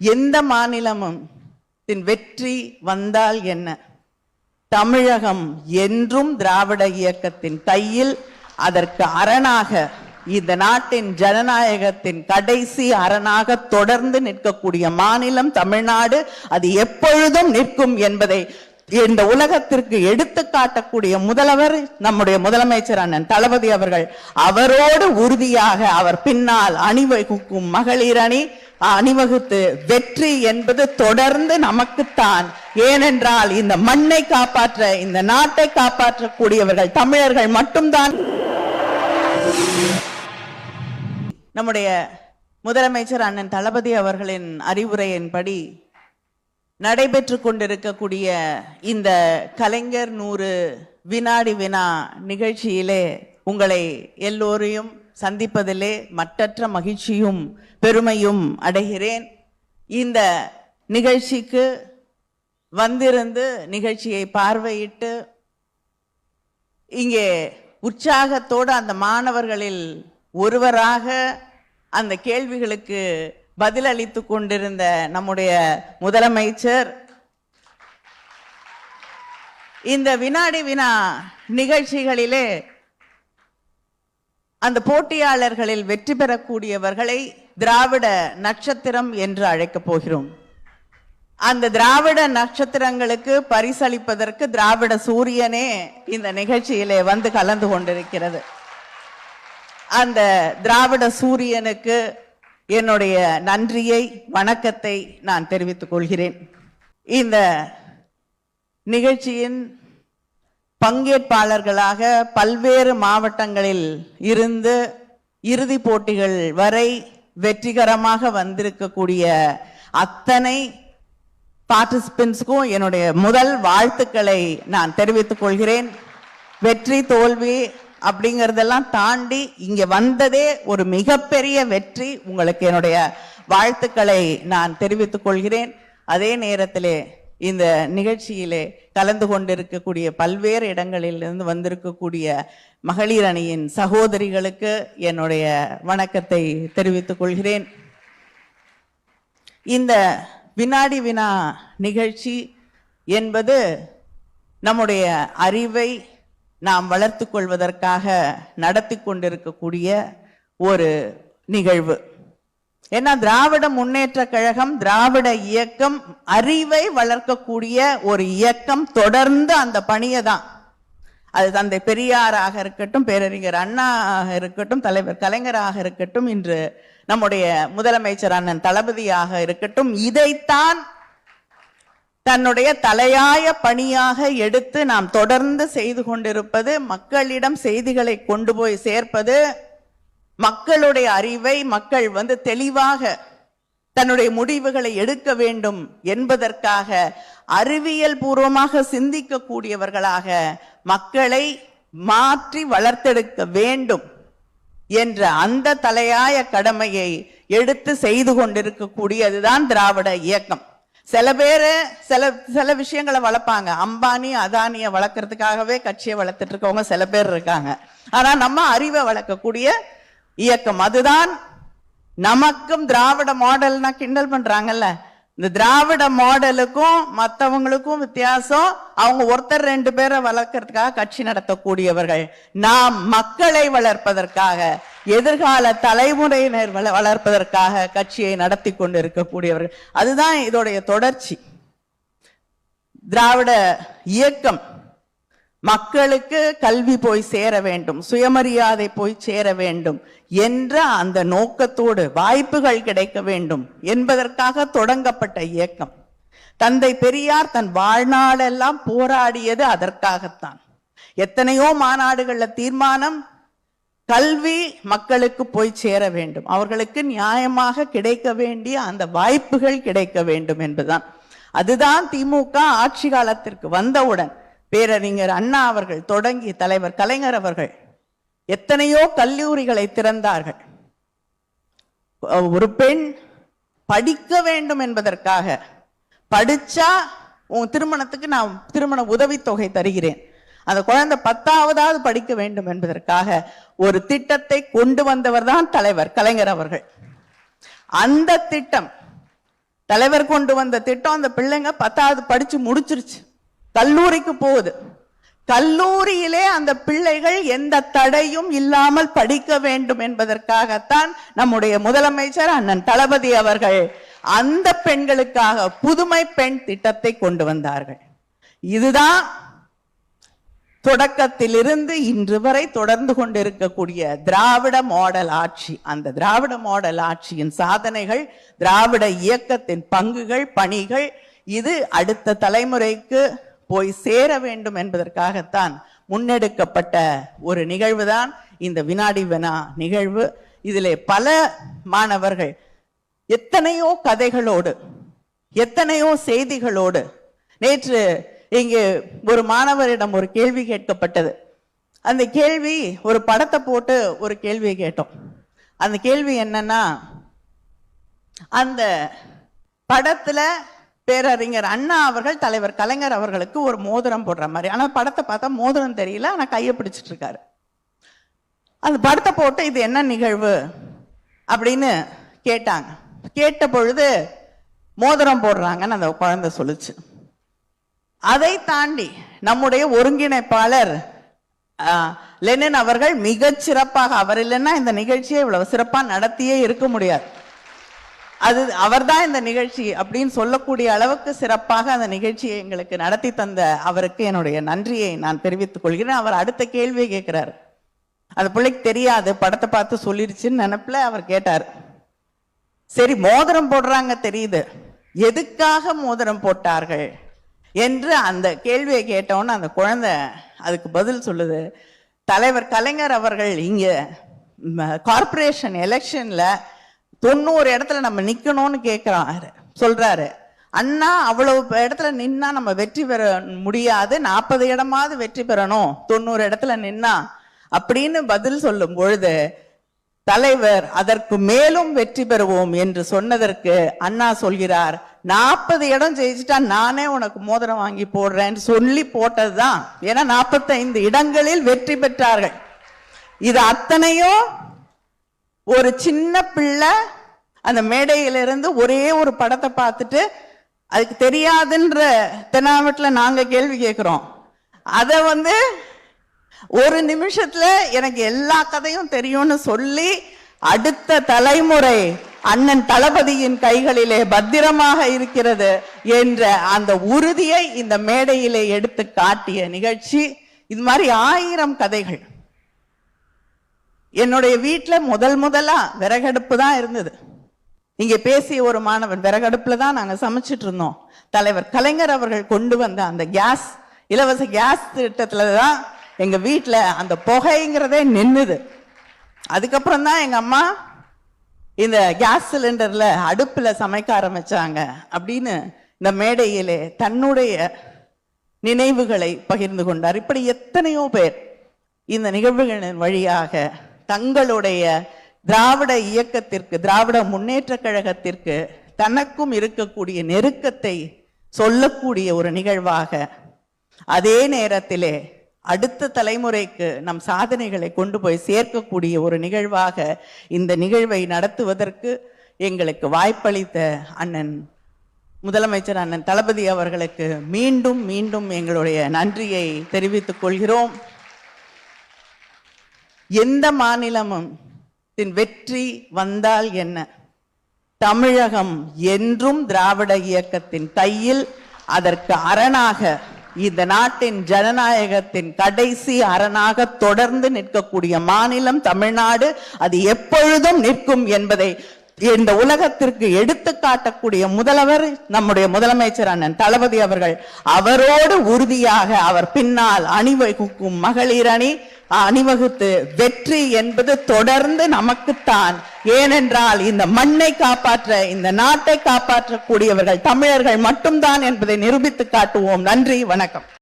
எந்த மாநிலமும் தின் வெற்றி வந்தால் என்ன? தமிழகம் என்றும் திராவிட இயக்கத்தின் கையில் அதற்கு அரணாக இந்த நாட்டின் ஜனநாயகத்தின் கடைசி அரணாக தொடர்ந்து நிற்கக்கூடிய மாநிலம் தமிழ்நாடு அது எப்பொழுதும் நிற்கும் என்பதை இந்த உலகத்திற்கு எடுத்து காட்டக்கூடிய முதல்வர் நம்முடைய முதலமைச்சர் அண்ணன் தளபதி அவர்கள் அவரோடு உறுதியாக அவர் பின்னால் அணிவகுக்கும் மகளிர் அணி அணிவகுத்து வெற்றி என்பது தொடர்ந்து நமக்குத்தான். ஏனென்றால் இந்த மண்ணை காப்பாற்ற இந்த நாட்டை காப்பாற்றக்கூடியவர்கள் தமிழர்கள் மட்டும்தான். நம்முடைய முதலமைச்சர் அண்ணன் தளபதி அவர்களின் அறிவுரையின்படி நடைபெற்று கொண்டிருக்கக்கூடிய இந்த கலைஞர் நூறு வினாடி வினா நிகழ்ச்சியிலே உங்களை எல்லோரையும் சந்திப்பதிலே மற்றற்ற மகிழ்ச்சியும் பெருமையும் அடைகிறேன். இந்த நிகழ்ச்சிக்கு வந்திருந்து நிகழ்ச்சியை பார்வையிட்டு இங்கே உற்சாகத்தோடு அந்த மாணவர்களில் ஒருவராக அந்த கேள்விகளுக்கு பதிலளித்து கொண்டிருந்த நம்முடைய முதலமைச்சர். இந்த வினாடி வினா நிகழ்ச்சிகளிலே அந்த போட்டியாளர்களில் வெற்றி பெறக்கூடியவர்களை திராவிட நட்சத்திரம் என்று அழைக்கப் போகிறோம். அந்த திராவிட நட்சத்திரங்களுக்கு பரிசளிப்பதற்கு திராவிட சூரியனே இந்த நிகழ்ச்சியிலே வந்து கலந்து கொண்டிருக்கிறது. அந்த திராவிட சூரியனுக்கு என்னுடைய நன்றியை வணக்கத்தை நான் தெரிவித்துக் கொள்கிறேன். இந்த நிகழ்ச்சியின் பங்கேற்பாளர்களாக பல்வேறு மாவட்டங்களில் இருந்து இறுதி போட்டிகள் வரை வெற்றிகரமாக வந்திருக்கக்கூடிய அத்தனை பார்ட்டிசிபென்ட்ஸ்க்கும் என்னுடைய முதல் வாழ்த்துக்களை நான் தெரிவித்துக் கொள்கிறேன். வெற்றி தோல்வி அப்படிங்கிறதெல்லாம் தாண்டி இங்கே வந்ததே ஒரு மிகப்பெரிய வெற்றி. உங்களுக்கு என்னுடைய வாழ்த்துக்களை நான் தெரிவித்துக் கொள்கிறேன். அதே நேரத்திலே இந்த நிகழ்ச்சியிலே கலந்து கொண்டிருக்கக்கூடிய பல்வேறு இடங்களிலிருந்து வந்திருக்கக்கூடிய மகளிர் அணியின் சகோதரிகளுக்கு என்னுடைய வணக்கத்தை தெரிவித்துக் கொள்கிறேன். இந்த வினாடி வினா நிகழ்ச்சி என்பது நம்முடைய அறிவை நாம் வளர்த்து கொள்வதற்காக நடத்தி கொண்டிருக்கக்கூடிய ஒரு நிகழ்வு. ஏன்னா திராவிட முன்னேற்ற கழகம் திராவிட இயக்கம் அறிவை வளர்க்கக்கூடிய ஒரு இயக்கம் தொடர்ந்து அந்த பணியை தான். அது தந்தை பெரியாராக இருக்கட்டும் பேரறிஞர் அண்ணாக இருக்கட்டும் தலைவர் கலைஞராக இருக்கட்டும் இன்று நம்முடைய முதலமைச்சர் அண்ணன் தளபதியாக இருக்கட்டும் இதைத்தான் தன்னுடைய தலையாய பணியாக எடுத்து நாம் தொடர்ந்து செய்து கொண்டிருப்பது மக்களிடம் செய்திகளை கொண்டு போய் சேர்ப்பது மக்களுடைய அறிவை மக்கள் வந்து தெளிவாக தன்னுடைய முடிவுகளை எடுக்க வேண்டும் என்பதற்காக அறிவியல் பூர்வமாக சிந்திக்கக்கூடியவர்களாக மக்களை மாற்றி வளர்த்தெடுக்க வேண்டும் என்ற அந்த தலையாய கடமையை எடுத்து செய்து கொண்டிருக்கக்கூடியதுதான் திராவிட இயக்கம். சில பேர் சில சில விஷயங்களை வளர்ப்பாங்க. அம்பானி அதானியை வளர்க்கறதுக்காகவே கட்சியை வளர்த்துட்டு இருக்கவங்க சில பேர் இருக்காங்க. ஆனால் நம்ம அறிவை வளர்க்கக்கூடிய இயக்கம் அதுதான். நமக்கும் திராவிட மாடல்னா கிண்டல் பண்றாங்கல்ல. இந்த திராவிட மாடலுக்கும் மற்றவங்களுக்கும் வித்தியாசம். அவங்க ஒருத்தர் ரெண்டு பேரை வளர்க்கறதுக்காக கட்சி நடத்தக்கூடியவர்கள். நாம் மக்களை வளர்ப்பதற்காக எதிர்கால தலைமுறையினர் வளர்ப்பதற்காக கட்சியை நடத்தி கொண்டு இருக்கக்கூடியவர்கள் அதுதான் இதோடைய தொடர்ச்சி. திராவிட இயக்கம் மக்களுக்கு கல்வி போய் சேர வேண்டும் சுயமரியாதை போய் சேர வேண்டும் என்ற அந்த நோக்கத்தோடு வாய்ப்புகள் கிடைக்க வேண்டும் என்பதற்காக தொடங்கப்பட்ட இயக்கம். தந்தை பெரியார் தன் வாழ்நாளெல்லாம் போராடியது அதற்காகத்தான். எத்தனையோ மாநாடுகள்ல தீர்மானம் கல்வி மக்களுக்கு போய் சேர வேண்டும். அவர்களுக்கு நியாயமாக கிடைக்க வேண்டிய அந்த வாய்ப்புகள் கிடைக்க வேண்டும் என்பதுதான். அதுதான் திமுக ஆட்சி காலத்திற்கு வந்தவுடன் பேரறிஞர் அண்ணா அவர்கள் தொடங்கி தலைவர் கலைஞர் அவர்கள் எத்தனையோ கல்லூரிகளை திறந்தார்கள். ஒரு பெண் படிக்க வேண்டும் என்பதற்காக படிச்சா உன் திருமணத்துக்கு நான் திருமண உதவித்தொகை தருகிறேன். அந்த குழந்தை பத்தாவதாவது படிக்க வேண்டும் என்பதற்காக ஒரு திட்டத்தை கொண்டு வந்தவர் தான் தலைவர் கலைஞர் அவர்கள். அந்த திட்டம் தலைவர் கொண்டு வந்த திட்டம் அந்த பிள்ளைங்க பத்தாவது படிச்சு முடிச்சிருச்சு. கல்லூரிக்கு போகுது. கல்லூரியிலே அந்த பிள்ளைகள் எந்த தடையும் இல்லாமல் படிக்க வேண்டும் என்பதற்காகத்தான் நம்முடைய முதலமைச்சர் அண்ணன் தளபதி அவர்கள் அந்த பெண்களுக்காக புதுமை பெண் திட்டத்தை கொண்டு வந்தார்கள். இதுதான் தொடக்கத்திலிருந்து இன்று வரை தொடர்ந்து கொண்டிருக்கக்கூடிய திராவிட மாடல் ஆட்சி. அந்த திராவிட மாடல் ஆட்சியின் சாதனைகள் திராவிட இயக்கத்தின் பங்குகள் பணிகள் இது அடுத்த தலைமுறைக்கு போய் சேர வேண்டும் என்பதற்காகத்தான் முன்னெடுக்கப்பட்ட ஒரு நிகழ்வு தான் இந்த வினாடி வினா நிகழ்வு. இதிலே பல மாணவர்கள் எத்தனையோ கதைகளோடு எத்தனையோ செய்திகளோடு. நேற்று இங்கு ஒரு மாணவரிடம் ஒரு கேள்வி கேட்கப்பட்டது. அந்த கேள்வி ஒரு படத்தை போட்டு ஒரு கேள்வியை கேட்டோம். அந்த கேள்வி என்னன்னா அந்த படத்துல பேரறிஞர் அண்ணா அவர்கள் தலைவர் கலைஞர் அவர்களுக்கு ஒரு மோதிரம் போடுற மாதிரி. ஆனால் படத்தை பார்த்தா மோதிரம் தெரியல ஆனால் கையை பிடிச்சிட்டு இருக்காரு. அந்த படத்தை போட்டு இது என்ன நிகழ்வு அப்படின்னு கேட்டாங்க. கேட்ட பொழுது மோதிரம் போடுறாங்கன்னு அந்த குழந்தை சொல்லுச்சு. அதை தாண்டி நம்முடைய ஒருங்கிணைப்பாளர் ஆ, லெனின் அவர்கள் மிகச் சிறப்பாக அவர் இல்லைன்னா இந்த நிகழ்ச்சியை இவ்வளவு சிறப்பாக நடத்தியே இருக்க முடியாது. அது அவர்தான் இந்த நிகழ்ச்சி அப்படின்னு சொல்லக்கூடிய அளவுக்கு சிறப்பாக அந்த நிகழ்ச்சியை எங்களுக்கு நடத்தி தந்த அவருக்கு என்னுடைய நன்றியை நான் தெரிவித்துக் கொள்கிறேன். அவர் அடுத்த கேள்வியை கேட்கிறார். அந்த பிள்ளைக்கு தெரியாது. படத்தை பார்த்து சொல்லிருச்சுன்னு நினைப்புல அவர் கேட்டார். சரி மோதிரம் போடுறாங்க தெரியுது. எதுக்காக மோதிரம் போட்டார்கள் என்று அந்த கேள்வியை கேட்டோன்னு அந்த குழந்தை அதுக்கு பதில் சொல்லுது. தலைவர் கலைஞர் அவர்கள் இங்கே கார்ப்பரேஷன் எலெக்ஷனில் தொண்ணூறு இடத்துல நம்ம நிக்கணும்னு கேட்கிறாரு சொல்றாரு. அண்ணா அவ்வளவு இடத்துல நின்னா நம்ம வெற்றி பெற முடியாது. நாற்பது இடமாவது வெற்றி பெறணும். தொண்ணூறு இடத்துல நின்னா. அப்படின்னு பதில் சொல்லும் பொழுது தலைவர் அதற்கு மேலும் வெற்றி பெறுவோம் என்று சொன்னதற்கு அண்ணா சொல்கிறார். நாற்பது இடம் ஜெயிச்சுட்டா நானே உனக்கு மோதிரம் வாங்கி போடுறேன்னு சொல்லி போட்டதுதான். ஏன்னா நாற்பத்தைந்து இடங்களில் வெற்றி பெற்றார்கள். இது அத்தனையும் ஒரு சின்ன பிள்ளை அந்த மேடையிலிருந்து ஒரே ஒரு படத்தை பார்த்துட்டு அதுக்கு தெரியாதுன்ற தென்னாவட்டில் நாங்கள் கேள்வி கேட்குறோம் அதை வந்து ஒரு நிமிஷத்தில் எனக்கு எல்லா கதையும் தெரியும்னு சொல்லி அடுத்த தலைமுறை அண்ணன் தளபதியின் கைகளிலே பத்திரமாக இருக்கிறது என்ற அந்த உறுதியை இந்த மேடையிலே எடுத்து காட்டிய நிகழ்ச்சி. இது மாதிரி ஆயிரம் கதைகள். என்னுடைய வீட்டில் முதல் முதலாக விறகடுப்பு தான் இருந்தது. இங்கே பேசிய ஒரு மாணவன் விறகடுப்பில் தான் நாங்கள் சமைச்சிட்டு இருந்தோம். தலைவர் கலைஞர் அவர்கள் கொண்டு வந்த அந்த கேஸ் இலவச கேஸ் திட்டத்தில் தான் எங்கள் வீட்டில் அந்த புகைங்கிறதே நின்னுது. அதுக்கப்புறம் தான் எங்கள் அம்மா இந்த கேஸ் சிலிண்டரில் அடுப்பில் சமைக்க ஆரம்பித்தாங்க அப்படின்னு இந்த மேடையிலே தன்னுடைய நினைவுகளை பகிர்ந்து கொண்டார். இப்படி எத்தனையோ பேர் இந்த நிகழ்வுகளின் வழியாக தங்களுடைய திராவிட இயக்கத்திற்கு திராவிட முன்னேற்ற கழகத்திற்கு தனக்கும் இருக்கக்கூடிய நெருக்கத்தை சொல்லக்கூடிய ஒரு நிகழ்வாக அதே நேரத்திலே அடுத்த தலைமுறைக்கு நம் சாதனைகளை கொண்டு போய் சேர்க்கக்கூடிய ஒரு நிகழ்வாக இந்த நிகழ்வை நடத்துவதற்கு எங்களுக்கு வாய்ப்பளித்த அண்ணன் முதலமைச்சர் அண்ணன் தளபதி அவர்களுக்கு மீண்டும் மீண்டும் எங்களுடைய நன்றியை தெரிவித்துக் கொள்கிறோம். எந்த மாநிலமும் தின் வெற்றி வந்தால் என்ன? தமிழகம் என்றும் திராவிட இயக்கத்தின் கையில் அதற்கு அரணாக இந்த நாட்டின் ஜனநாயகத்தின் கடைசி அரணாக தொடர்ந்து நிற்கக்கூடிய மாநிலம் தமிழ்நாடு அது எப்பொழுதும் நிற்கும் என்பதை இந்த உலகத்திற்கு எடுத்து காட்டக்கூடிய முதல்வர் நம்முடைய முதலமைச்சர் அண்ணன் தளபதி அவர்கள் அவரோடு உறுதியாக அவர் பின்னால் அணிவகுக்கும் மகளிர் அணி அணிவகுத்து வெற்றி என்பது தொடர்ந்து நமக்குத்தான். ஏனென்றால் இந்த மண்ணை காப்பாற்ற இந்த நாட்டை காப்பாற்றக்கூடியவர்கள் தமிழர்கள் மட்டும்தான் என்பதை நிரூபித்து காட்டுவோம். நன்றி வணக்கம்.